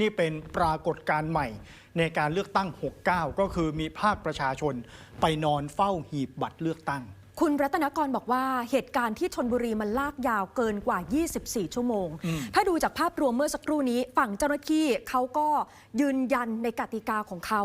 นี่เป็นปรากฏการณ์ใหม่ ในการเลือกตั้ง 69 ก็คือมีภาคประชาชนไปนอนเฝ้าหีบบัตรเลือกตั้ง คุณรัตนกรบอกว่าเหตุการณ์ที่ชนบุรีมันลากยาวเกินกว่า 24 ชั่วโมงอืมถ้าดูจากภาพรวมเมื่อสักครู่นี้ ฝั่งเจ้าหน้าที่เขาก็ยืนยันในกติกาของเขา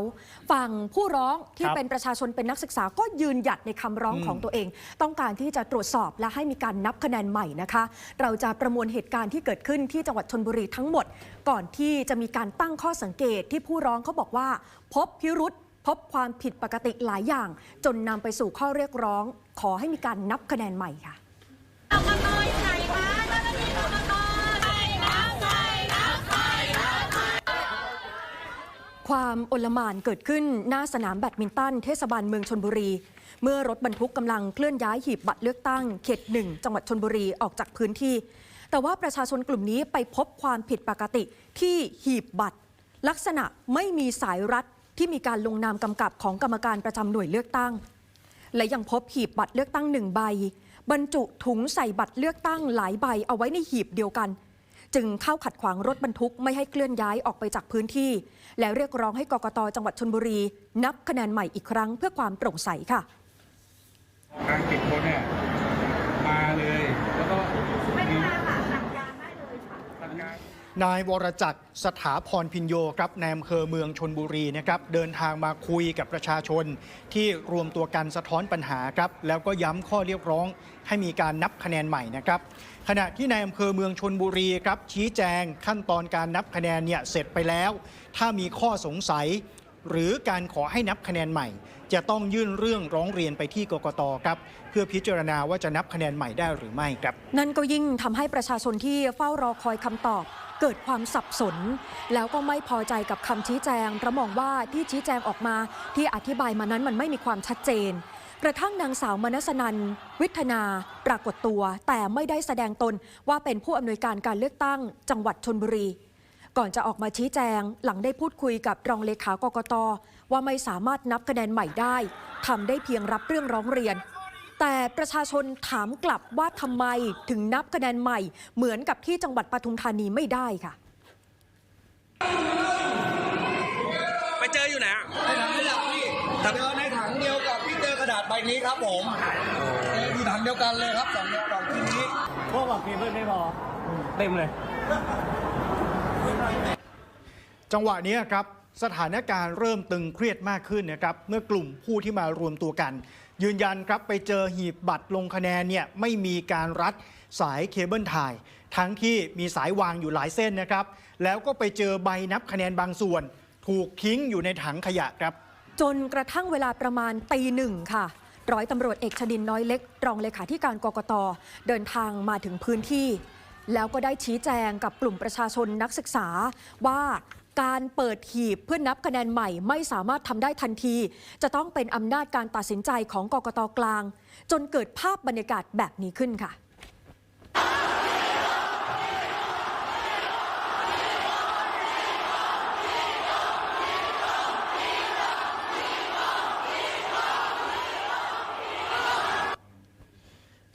ฝั่งผู้ร้องที่เป็นประชาชนเป็นนักศึกษาก็ยืนหยัดในคำร้องของตัวเอง ต้องการที่จะตรวจสอบและให้มีการนับคะแนนใหม่นะคะ เราจะประมวลเหตุการณ์ที่เกิดขึ้นที่จังหวัดชนบุรีทั้งหมด ก่อนที่จะมีการตั้งข้อสังเกตที่ผู้ร้องเขาบอกว่า พบพิรุษ พบความผิดปกติหลายอย่าง จนนำไปสู่ข้อเรียกร้อง ขอให้มีการนับคะแนนใหม่ค่ะความโอลมานเกิดขึ้นหน้าสนามแบดมินตัน เทศบาลเมืองชนบุรี เมื่อรถบรรทุกกำลังเคลื่อนย้ายหีบบัตรเลือกตั้งเขตหนึ่งจังหวัดชนบุรีออกจากพื้นที่ แต่ว่าประชาชนกลุ่มนี้ไปพบความผิดปกติที่หีบบัตร ลักษณะไม่มีสายรัด ที่มีการลงนามกำกับของกรรมการประจำหน่วยเลือกตั้ง และยังพบหีบบัตรเลือกตั้งหนึ่งใบ บรรจุถุงใส่บัตรเลือกตั้งหลายใบเอาไว้ในหีบเดียวกัน จึงเข้าขัดขวางรถบรรทุกไม่ให้เคลื่อนย้ายออกไปจากพื้นที่ และเรียกร้องให้กกตจังหวัดชนบุรี นับคะแนนใหม่อีกครั้งเพื่อความโปร่งใสค่ะ ทางติดคนเนี่ยมาเลย แล้วก็ ไม่ได้มาค่ะสั่งการได้เลยค่ะ สั่งการ นายวรจักรสถาพรพินโยครับนายอำเภอเมืองชนบุรีนะครับเดินทางมาคุยกับประชาชน ที่รวมตัวกันสะท้อนปัญหาครับแล้วก็ย้ำข้อเรียกร้อง ให้มีการนับคะแนนใหม่นะครับขณะที่นายอำเภอเมืองชนบุรีครับชี้แจงขั้นตอนการนับคะแนนเนี่ยเสร็จไปแล้ว ถ้ามีข้อสงสัย หรือการขอให้นับคะแนนใหม่ จะต้องยื่นเรื่องร้องเรียนไปที่กกตครับเพื่อพิจารณาว่าจะนับคะแนนใหม่ได้หรือไม่ครับ นั่นก็ยิ่งทำให้ประชาชนที่เฝ้ารอคอยคำตอบเกิดความสับสน แล้วก็ไม่พอใจกับคำชี้แจงเพราะมองว่าที่ชี้แจงออกมาที่อธิบายมานั้นมันไม่มีความชัดเจน กระทั่งนางสาวมนัสนันวิทนา ปรากฏตัว แต่ไม่ได้แสดงตนว่าเป็นผู้อำนวยการการเลือกตั้ง จังหวัดชนบุรี ก่อนจะออกมาชี้แจงหลังได้พูดคุยกับรองเลขากกต ว่าไม่สามารถนับคะแนนใหม่ได้ทำได้เพียงรับเรื่องร้องเรียน แต่ประชาชนถามกลับว่าทำไมถึงนับคะแนนใหม่ เหมือนกับที่จังหวัดปทุมธานีไม่ได้ค่ะ ไปเจออยู่ไหนอะในถังขยะพี่เจอในถังเดียวกับที่เจอกระดาษใบนี้ครับผมเจออยู่ถังเดียวกันเลยครับสองสองที่นี้ พวกแบบมีเพื่อนไม่พอเต็มเลย จังหวะนี้ครับสถานการณ์เริ่มตึงเครียดมากขึ้นนะครับเมื่อกลุ่มผู้ที่มารวมตัวกัน ยืนยันครับไปเจอหีบบัตรลงคะแนนเนี่ยไม่มีการรัดสายเคเบิลถ่ายทั้งที่มีสายวางอยู่หลายเส้นนะครับ แล้วก็ไปเจอใบนับคะแนนบางส่วน ถูกทิ้งอยู่ในถังขยะครับ จนกระทั่งเวลาประมาณตีหนึ่งค่ะร้อยตำรวจเอกชดินน้อยเล็ก รองเลขาธิการกกตเดินทางมาถึงพื้นที่ แล้วก็ได้ชี้แจงกับกลุ่มประชาชนนักศึกษาว่าการเปิดหีบเพื่อนับคะแนนใหม่ไม่สามารถทำได้ทันที จะต้องเป็นอำนาจการตัดสินใจของกกตกลาง จนเกิดภาพบรรยากาศแบบนี้ขึ้นค่ะ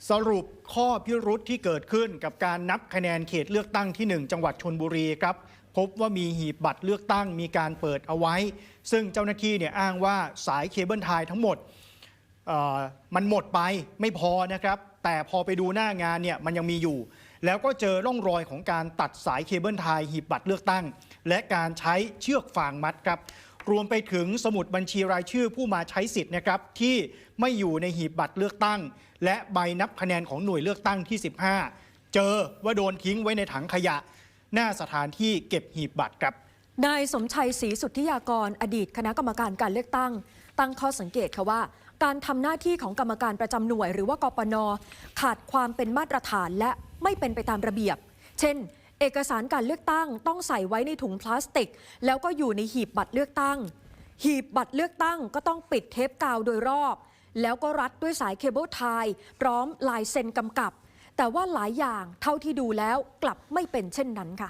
สรุปข้อพิรุษที่เกิดขึ้นกับการนับคะแนนเขตเลือกตั้งที่ 1 จังหวัดชนบุรีครับ พบว่ามีหีบบัตรเลือกตั้งมีการเปิดเอาไว้ ซึ่งเจ้าหน้าที่เนี่ยอ้างว่าสายเคเบิลไทยทั้งหมดมันหมดไปไม่พอนะครับ แต่พอไปดูหน้างานเนี่ยมันยังมีอยู่ แล้วก็เจอร่องรอยของการตัดสายเคเบิลไทยหีบบัตรเลือกตั้ง และการใช้เชือกฟางมัดครับ รวมไปถึงสมุดบัญชีรายชื่อผู้มาใช้สิทธิ์นะครับที่ไม่อยู่ในหีบบัตรเลือกตั้ง และใบนับคะแนนของหน่วยเลือกตั้งที่ 15 เจอว่าโดนทิ้งไว้ในถังขยะ หน้าสถานที่เก็บหีบบัตรครับนายสมชัยศรีสุทธิยากร อดีตคณะกรรมการการเลือกตั้ง ตั้งข้อสังเกตค่ะว่า การทำหน้าที่ของกรรมการประจำหน่วย หรือว่ากปนขาดความเป็นมาตรฐานและไม่เป็นไปตามระเบียบ เช่น เอกสารการเลือกตั้งต้องใส่ไว้ในถุงพลาสติก แล้วก็อยู่ในหีบบัตรเลือกตั้ง หีบบัตรเลือกตั้งก็ต้องปิดเทปกาวโดยรอบ แล้วก็รัดด้วยสายเคเบิลไทยพร้อมลายเซ็นกำกับ แต่ว่าหลายอย่างเท่าที่ดูแล้วกลับไม่เป็นเช่นนั้นค่ะ